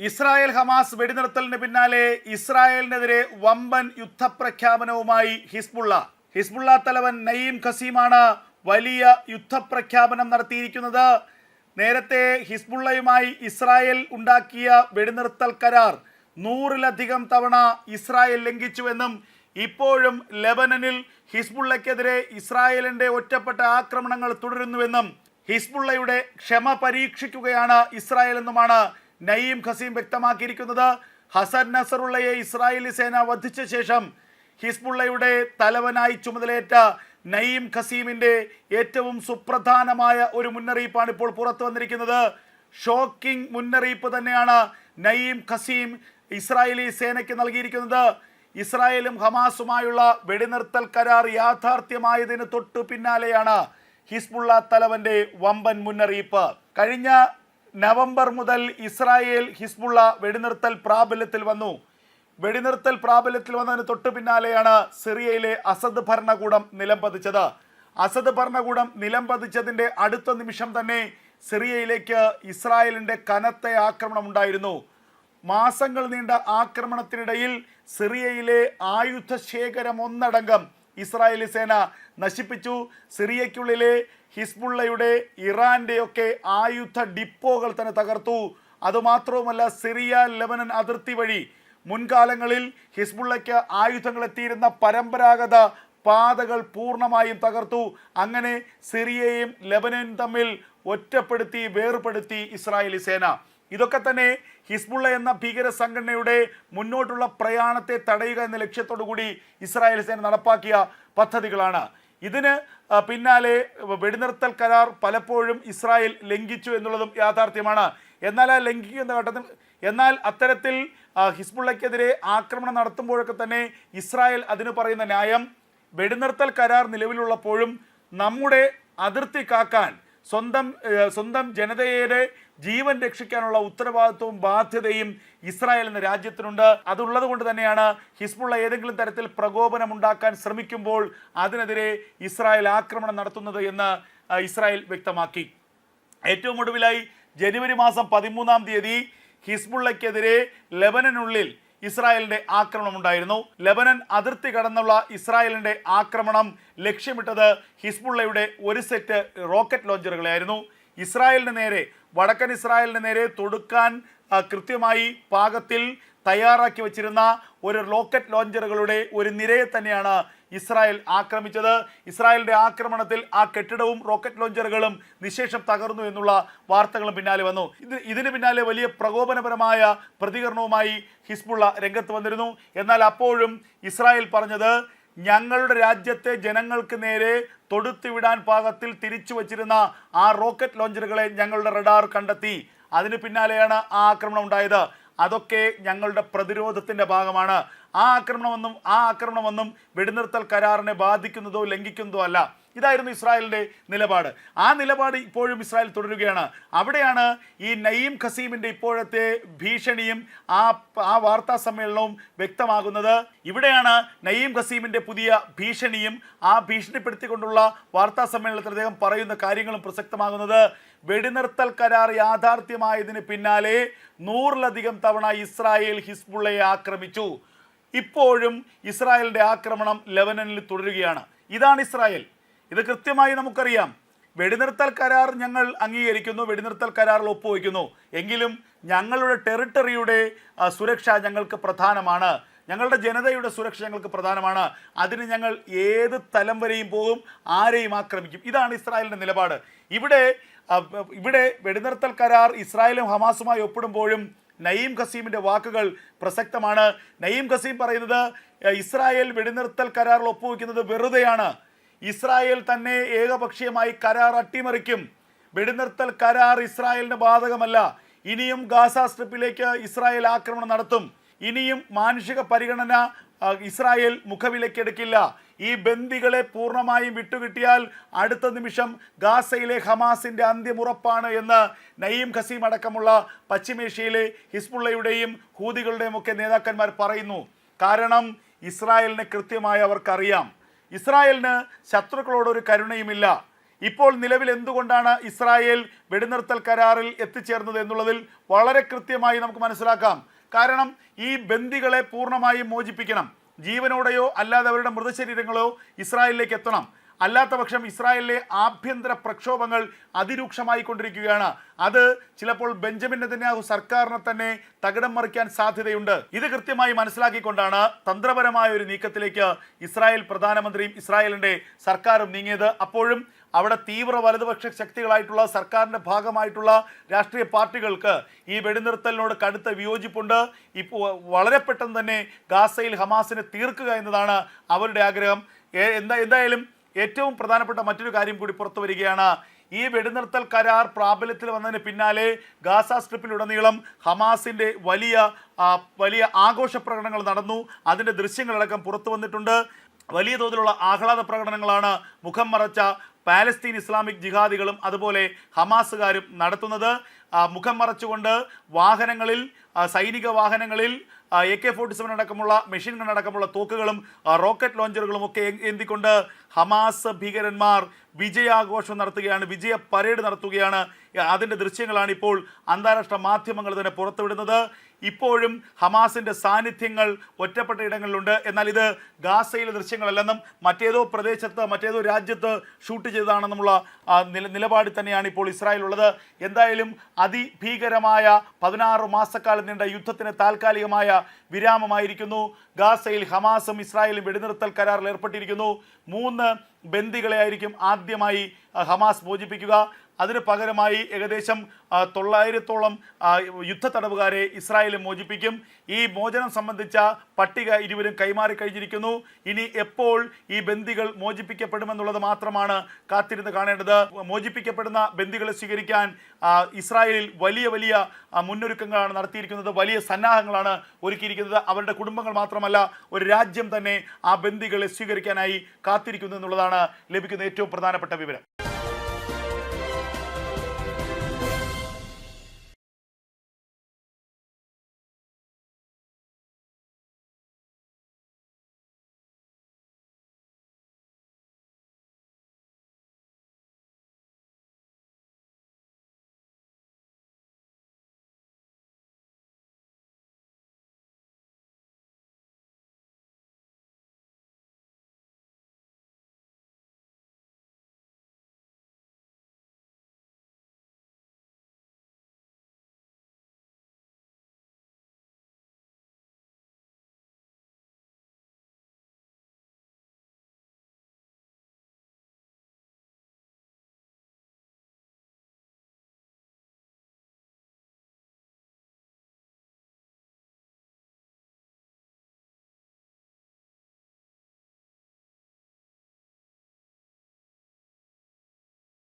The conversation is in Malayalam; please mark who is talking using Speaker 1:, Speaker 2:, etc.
Speaker 1: ഇസ്രായേൽ ഹമാസ് വെടിനിർത്തലിന് പിന്നാലെ ഇസ്രായേലിനെതിരെ വമ്പൻ യുദ്ധപ്രഖ്യാപനവുമായി ഹിസ്ബുള്ള. ഹിസ്ബുള്ള തലവൻ നയീം ഖസീമാണ് വലിയ യുദ്ധപ്രഖ്യാപനം നടത്തിയിരിക്കുന്നത്. നേരത്തെ ഹിസ്ബുള്ളയുമായി ഇസ്രായേൽ ഉണ്ടാക്കിയ വെടിനിർത്തൽ കരാർ നൂറിലധികം തവണ ഇസ്രായേൽ ലംഘിച്ചുവെന്നും ഇപ്പോഴും ലെബനനിൽ ഹിസ്ബുള്ളയ്ക്കെതിരെ ഇസ്രായേലിന്റെ ഒറ്റപ്പെട്ട ആക്രമണങ്ങൾ തുടരുന്നുവെന്നും ഹിസ്ബുള്ളയുടെ ക്ഷമ പരീക്ഷിക്കുകയാണ് ഇസ്രായേൽ എന്നുമാണ് നയീം ഖസീം വ്യക്തമാക്കിയിരിക്കുന്നത് ഹസൻ നസറുള്ളയെ ഇസ്രായേലി സേന വധിച്ച ശേഷം ഹിസ്ബുള്ളയുടെ തലവനായി ചുമതലയേറ്റ നയീം ഖസീമിന്റെ ഏറ്റവും സുപ്രധാനമായ ഒരു മുന്നറിയിപ്പാണ് ഇപ്പോൾ പുറത്തു വന്നിരിക്കുന്നത്. ഷോക്കിംഗ് മുന്നറിയിപ്പ് തന്നെയാണ് നയീം ഖസീം ഇസ്രായേലി സേനയ്ക്ക് നൽകിയിരിക്കുന്നത്. ഇസ്രായേലും ഹമാസുമായുള്ള വെടിനിർത്തൽ കരാർ യാഥാർത്ഥ്യമായതിന് തൊട്ടു പിന്നാലെയാണ് ഹിസ്ബുള്ള തലവന്റെ വമ്പൻ മുന്നറിയിപ്പ്. കഴിഞ്ഞ നവംബർ മുതൽ ഇസ്രായേൽ ഹിസ്ബുള്ള വെടിനിർത്തൽ പ്രാബല്യത്തിൽ വന്നു. വെടിനിർത്തൽ പ്രാബല്യത്തിൽ വന്നതിന് തൊട്ടു പിന്നാലെയാണ് സിറിയയിലെ അസദ് ഭരണകൂടം നിലം പതിച്ചത്. അസദ് ഭരണകൂടം നിലം പതിച്ചതിന്റെ അടുത്ത നിമിഷം തന്നെ സിറിയയിലേക്ക് ഇസ്രായേലിന്റെ കനത്ത ആക്രമണം ഉണ്ടായിരുന്നു. മാസങ്ങൾ നീണ്ട ആക്രമണത്തിനിടയിൽ സിറിയയിലെ ആയുധ ശേഖരം ഒന്നടങ്കം ഇസ്രായേലി സേന നശിപ്പിച്ചു. സിറിയയ്ക്കുള്ളിലെ ഹിസ്ബുള്ളയുടെ ഇറാന്റെയൊക്കെ ആയുധ ഡിപ്പോകൾ തന്നെ തകർത്തു. അതുമാത്രവുമല്ല സിറിയ ലെബനൻ അതിർത്തി വഴി മുൻകാലങ്ങളിൽ ഹിസ്ബുള്ളയ്ക്ക് ആയുധങ്ങൾ എത്തിയിരുന്ന പരമ്പരാഗത പാതകൾ പൂർണമായും തകർത്തു. അങ്ങനെ സിറിയയും ലെബനനും തമ്മിൽ ഒറ്റപ്പെടുത്തി വേർപെടുത്തി ഇസ്രായേലി സേന. ഇതൊക്കെ തന്നെ ഹിസ്ബുള്ള എന്ന ഭീകര സംഘടനയുടെ മുന്നോട്ടുള്ള പ്രയാണത്തെ തടയുക എന്ന ലക്ഷ്യത്തോടു കൂടി ഇസ്രായേൽ സേന നടപ്പാക്കിയ പദ്ധതികളാണ്. ഇതിന് പിന്നാലെ വെടിനിർത്തൽ കരാർ പലപ്പോഴും ഇസ്രായേൽ ലംഘിച്ചു എന്നുള്ളതും യാഥാർത്ഥ്യമാണ്. എന്നാൽ ആ ലംഘിക്കുന്ന ഘട്ടത്തിൽ എന്നാൽ അത്തരത്തിൽ ഹിസ്ബുള്ളയ്ക്കെതിരെ ആക്രമണം നടത്തുമ്പോഴൊക്കെ തന്നെ ഇസ്രായേൽ അതിന് പറയുന്ന ന്യായം വെടിനിർത്തൽ കരാർ നിലവിലുള്ളപ്പോഴും നമ്മുടെ അതിർത്തി കാക്കാൻ സ്വന്തം സ്വന്തം ജനതയുടെ ജീവൻ രക്ഷിക്കാനുള്ള ഉത്തരവാദിത്വവും ബാധ്യതയും ഇസ്രായേൽ എന്ന രാജ്യത്തിനുണ്ട്. അതുള്ളത് കൊണ്ട് തന്നെയാണ് ഹിസ്ബുള്ള ഏതെങ്കിലും തരത്തിൽ പ്രകോപനം ഉണ്ടാക്കാൻ ശ്രമിക്കുമ്പോൾ അതിനെതിരെ ഇസ്രായേൽ ആക്രമണം നടത്തുന്നത് എന്ന് ഇസ്രായേൽ വ്യക്തമാക്കി. ഏറ്റവും ഒടുവിലായി ജനുവരി മാസം പതിമൂന്നാം തീയതി ഹിസ്ബുള്ളയ്ക്കെതിരെ ലെബനനുള്ളിൽ ഇസ്രായേലിന്റെ ആക്രമണം ഉണ്ടായിരുന്നു. ലെബനൻ അതിർത്തി കടന്നുള്ള ഇസ്രായേലിന്റെ ആക്രമണം ലക്ഷ്യമിട്ടത് ഹിസ്ബുള്ളയുടെ ഒരു സെറ്റ് റോക്കറ്റ് ലോഞ്ചറുകളായിരുന്നു ഇസ്രായേലിന് നേരെ വടക്കൻ ഇസ്രായേലിന് നേരെ തൊടുക്കാൻ കൃത്യമായി പാകത്തിൽ തയ്യാറാക്കി വച്ചിരുന്ന ഒരു റോക്കറ്റ് ലോഞ്ചറുകളുടെ ഒരു നിരയെ തന്നെയാണ് ഇസ്രായേൽ ആക്രമിച്ചത്. ഇസ്രായേലിന്റെ ആക്രമണത്തിൽ ആ കെട്ടിടവും റോക്കറ്റ് ലോഞ്ചറുകളും നിശേഷം തകർന്നു എന്നുള്ള വാർത്തകളും പിന്നാലെ വന്നു. ഇത് ഇതിന് പിന്നാലെ വലിയ പ്രകോപനപരമായ പ്രതികരണവുമായി ഹിസ്ബുള്ള രംഗത്ത് വന്നിരുന്നു. എന്നാൽ അപ്പോഴും ഇസ്രായേൽ പറഞ്ഞത് ഞങ്ങളുടെ രാജ്യത്തെ ജനങ്ങൾക്ക് നേരെ തൊടുത്തുവിടാൻ പാകത്തിൽ തിരിച്ചു വച്ചിരുന്ന ആ റോക്കറ്റ് ലോഞ്ചറുകളെ ഞങ്ങളുടെ റഡാർ കണ്ടെത്തി. അതിന് പിന്നാലെയാണ് ആ ആക്രമണം ഉണ്ടായത്. അതൊക്കെ ഞങ്ങളുടെ പ്രതിരോധത്തിന്റെ ഭാഗമാണ്. ആ ആക്രമണമൊന്നും ആ ആക്രമണമൊന്നും വെടിനിർത്തൽ കരാറിനെ ബാധിക്കുന്നതോ ലംഘിക്കുന്നതോ അല്ല. ഇതായിരുന്നു ഇസ്രായേലിന്റെ നിലപാട്. ആ നിലപാട് ഇപ്പോഴും ഇസ്രായേൽ തുടരുകയാണ്. അവിടെയാണ് ഈ നയീം ഖസീമിന്റെ ഇപ്പോഴത്തെ ഭീഷണിയും ആ ആ വാർത്താ സമ്മേളനവും വ്യക്തമാകുന്നത്. ഇവിടെയാണ് നയീം ഖസീമിന്റെ പുതിയ ഭീഷണിയും ആ ഭീഷണിപ്പെടുത്തിക്കൊണ്ടുള്ള വാർത്താ സമ്മേളനത്തിൽ അദ്ദേഹം പറയുന്ന കാര്യങ്ങളും പ്രസക്തമാകുന്നത്. വെടിനിർത്തൽ കരാർ യാഥാർത്ഥ്യമായതിന് പിന്നാലെ നൂറിലധികം തവണ ഇസ്രായേൽ ഹിസ്ബുള്ളയെ ആക്രമിച്ചു. ഇപ്പോഴും ഇസ്രായേലിന്റെ ആക്രമണം ലെബനനിൽ തുടരുകയാണ്. ഇതാണ് ഇസ്രായേൽ. ഇത് കൃത്യമായി നമുക്കറിയാം. വെടിനിർത്തൽ കരാർ ഞങ്ങൾ അംഗീകരിക്കുന്നു വെടിനിർത്തൽ കരാറിൽ ഒപ്പുവയ്ക്കുന്നു. എങ്കിലും ഞങ്ങളുടെ ടെറിട്ടറിയുടെ സുരക്ഷ ഞങ്ങൾക്ക് പ്രധാനമാണ്. ഞങ്ങളുടെ ജനതയുടെ സുരക്ഷ ഞങ്ങൾക്ക് പ്രധാനമാണ്. അതിന് ഞങ്ങൾ ഏത് തലം വരെയും പോകും ആരെയും ആക്രമിക്കും. ഇതാണ് ഇസ്രായേലിന്റെ നിലപാട്. ഇവിടെ ഇവിടെ വെടിനിർത്തൽ കരാർ ഇസ്രായേലും ഹമാസുമായി ഒപ്പിടുമ്പോഴും നയീം ഖസീമിന്റെ വാക്കുകൾ പ്രസക്തമാണ്. നയീം ഖസീം പറയുന്നത് ഇസ്രായേൽ വെടിനിർത്തൽ കരാറിൽ ഒപ്പുവെക്കുന്നത് വെറുതെയാണ്. ഇസ്രായേൽ തന്നെ ഏകപക്ഷീയമായി കരാർ അട്ടിമറിക്കും. വെടിനിർത്തൽ കരാർ ഇസ്രായേലിന് ബാധകമല്ല. ഇനിയും ഗാസ സ്ട്രിപ്പിലേക്ക് ഇസ്രായേൽ ആക്രമണം നടത്തും. ഇനിയും മാനുഷിക പരിഗണന ഇസ്രായേൽ മുഖവിലക്കെടുക്കില്ല ഈ ബന്ദികളെ പൂർണമായും വിട്ടുകിട്ടിയാൽ അടുത്ത നിമിഷം ഗാസയിലെ ഹമാസിന്റെ അന്ത്യമുറപ്പാണ് എന്ന് നയീം ഖസീം അടക്കമുള്ള പശ്ചിമേഷ്യയിലെ ഹിസ്ബുള്ളയുടെയും ഹൂതികളുടെയും ഒക്കെ നേതാക്കന്മാർ പറയുന്നു. കാരണം ഇസ്രായേലിനെ കൃത്യമായി അവർക്കറിയാം. ഇസ്രായേലിന് ശത്രുക്കളോടൊരു കരുണയുമില്ല. ഇപ്പോൾ നിലവിൽ എന്തുകൊണ്ടാണ് ഇസ്രായേൽ വെടിനിർത്തൽ കരാറിൽ എത്തിച്ചേർന്നത് എന്നുള്ളതിൽ വളരെ കൃത്യമായി നമുക്ക് മനസ്സിലാക്കാം. കാരണം ഈ ബന്ദികളെ പൂർണമായും മോചിപ്പിക്കണം. ജീവനോടെയോ അല്ലാതെ അവരുടെ മൃതശരീരങ്ങളോ ഇസ്രായേലിലേക്ക് എത്തണം. അല്ലാത്ത പക്ഷം ഇസ്രായേലിലെ ആഭ്യന്തര പ്രക്ഷോഭങ്ങൾ അതിരൂക്ഷമായി കൊണ്ടിരിക്കുകയാണ്. അത് ചിലപ്പോൾ ബെഞ്ചമിൻ നെതന്യാഹു സർക്കാരിനെ തന്നെ തകിടം മറിക്കാൻ സാധ്യതയുണ്ട്. ഇത് കൃത്യമായി മനസ്സിലാക്കിക്കൊണ്ടാണ് തന്ത്രപരമായ ഒരു നീക്കത്തിലേക്ക് ഇസ്രായേൽ പ്രധാനമന്ത്രിയും ഇസ്രായേലിന്റെ സർക്കാരും നീങ്ങിയത്. അപ്പോഴും അവിടെ തീവ്ര വലതുപക്ഷ ശക്തികളായിട്ടുള്ള സർക്കാരിന്റെ ഭാഗമായിട്ടുള്ള രാഷ്ട്രീയ പാർട്ടികൾക്ക് ഈ വെടിനിർത്തലിനോട് കടുത്ത വിയോജിപ്പുണ്ട്. ഇപ്പോൾ വളരെ പെട്ടെന്ന് തന്നെ ഗാസയിൽ ഹമാസിനെ തീർക്കുക എന്നതാണ് അവരുടെ ആഗ്രഹം. എന്താ എന്തായാലും ഏറ്റവും പ്രധാനപ്പെട്ട മറ്റൊരു കാര്യം കൂടി പുറത്തു വരികയാണ്. ഈ വെടിനിർത്തൽ കരാർ പ്രാബല്യത്തിൽ വന്നതിന് പിന്നാലെ ഗാസ സ്ട്രിപ്പിലുടനീളം ഹമാസിന്റെ വലിയ വലിയ ആഘോഷ പ്രകടനങ്ങൾ നടന്നു. അതിന്റെ ദൃശ്യങ്ങളടക്കം പുറത്തു വന്നിട്ടുണ്ട്. വലിയ തോതിലുള്ള ആഹ്ലാദ പ്രകടനങ്ങളാണ് മുഖം മറച്ച പാലസ്തീൻ ഇസ്ലാമിക് ജിഹാദികളും അതുപോലെ ഹമാസുകാരും നടത്തുന്നത്. മുഖം മറച്ചുകൊണ്ട് വാഹനങ്ങളിൽ സൈനിക വാഹനങ്ങളിൽ എ കെ ഫോർട്ടി സെവൻ അടക്കമുള്ള മെഷീൻ ഗൺ അടക്കമുള്ള തോക്കുകളും റോക്കറ്റ് ലോഞ്ചറുകളും ഒക്കെ എന്തിക്കൊണ്ട് ഹമാസ് ഭീകരന്മാർ വിജയാഘോഷം നടത്തുകയാണ് വിജയ പരേഡ് നടത്തുകയാണ്. അതിന്റെ ദൃശ്യങ്ങളാണ് ഇപ്പോൾ അന്താരാഷ്ട്ര മാധ്യമങ്ങൾ തന്നെ പുറത്തുവിടുന്നത്. ഇപ്പോഴും ഹമാസിന്റെ സാന്നിധ്യങ്ങൾ ഒറ്റപ്പെട്ട ഇടങ്ങളിലുണ്ട്. എന്നാൽ ഇത് ഗാസയിലെ ദൃശ്യങ്ങളല്ലെന്നും മറ്റേതോ പ്രദേശത്ത് മറ്റേതോ രാജ്യത്ത് ഷൂട്ട് ചെയ്തതാണെന്നുമുള്ള നില നിലപാടിൽ തന്നെയാണ് ഇപ്പോൾ ഇസ്രായേൽ ഉള്ളത് എന്തായാലും അതിഭീകരമായ പതിനാറ് മാസക്കാലം നീണ്ട യുദ്ധത്തിന് താൽക്കാലികമായ വിരാമമായിരിക്കുന്നു. ഗാസയിൽ ഹമാസും ഇസ്രായേലും വെടിനിർത്തൽ കരാറിൽ ഏർപ്പെട്ടിരിക്കുന്നു. മൂന്ന് ബന്ദികളെ ആയിരിക്കും ആദ്യമായി ഹമാസ് മോചിപ്പിക്കുക. അതിന് പകരമായി ഏകദേശം തൊള്ളായിരത്തോളം യുദ്ധ തടവുകാരെ ഇസ്രായേൽ മോചിപ്പിക്കും. ഈ മോചനം സംബന്ധിച്ച പട്ടിക ഇരുവരും കൈമാറി കഴിഞ്ഞിരിക്കുന്നു. ഇനി എപ്പോൾ ഈ ബന്ദികൾ മോചിപ്പിക്കപ്പെടുമെന്നുള്ളത് മാത്രമാണ് കാത്തിരുന്ന് കാണേണ്ടത്. മോചിപ്പിക്കപ്പെടുന്ന ബന്ദികളെ സ്വീകരിക്കാൻ ഇസ്രായേലിൽ വലിയ വലിയ മുന്നൊരുക്കങ്ങളാണ് നടത്തിയിരിക്കുന്നത്. വലിയ സന്നാഹങ്ങളാണ് ഒരുക്കിയിരിക്കുന്നത്. അവരുടെ കുടുംബങ്ങൾ മാത്രമല്ല ഒരു രാജ്യം തന്നെ ആ ബന്ദികളെ സ്വീകരിക്കാനായി കാത്തിരിക്കുന്നു എന്നുള്ളതാണ് ലഭിക്കുന്ന ഏറ്റവും പ്രധാനപ്പെട്ട വിവരം.